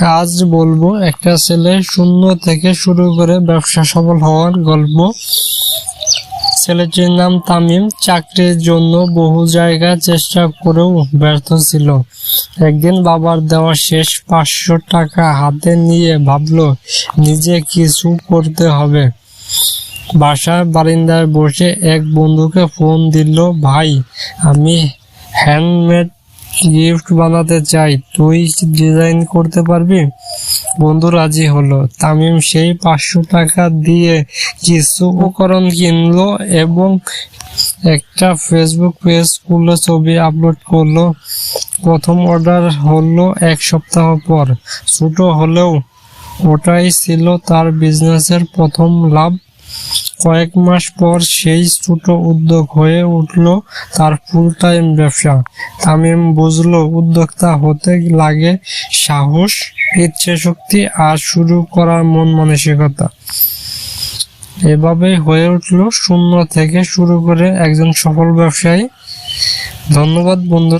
আজ বলব, একটা ছেলে শূন্য থেকে শুরু করে ব্যবসা সফল হওয়ার গল্প। ছেলেটির নাম তামিম, চাকরির জন্য বহু জায়গায় চেষ্টা করেও ব্যর্থ ছিল। একদিন বাবার দেওয়া শেষ পাঁচশো টাকা হাতে নিয়ে ভাবলো, নিজে কিছু করতে হবে। বাসার বারিন্দায় বসে এক বন্ধুকে ফোন দিল, ভাই, আমি হ্যান্ডমেড গিফট বানাতে চাই, তুই ডিজাইন করতে পারবি? বন্ধু রাজি হলো। তামিম সেই পাঁচশো টাকা দিয়ে কিছু উপকরণ কিনলো এবং একটা ফেসবুক পেজ খুললো, ছবি আপলোড করল। প্রথম অর্ডার হলো এক সপ্তাহ পর। ছোট হলেও ওটাই ছিল তার বিজনেসের প্রথম লাভ। কয়েক মাস পর সেই ছোট উদ্যোগ হয়ে উঠল তার ফুল টাইম ব্যবসা। তামিম বুঝলো উদ্যোক্তা হতে লাগে সাহস, ইচ্ছে শক্তি আর শুরু করার মন মানসিকতা। এভাবে হয়ে উঠল শূন্য থেকে শুরু করে একজন সফল ব্যবসায়ী। ধন্যবাদ বন্ধু।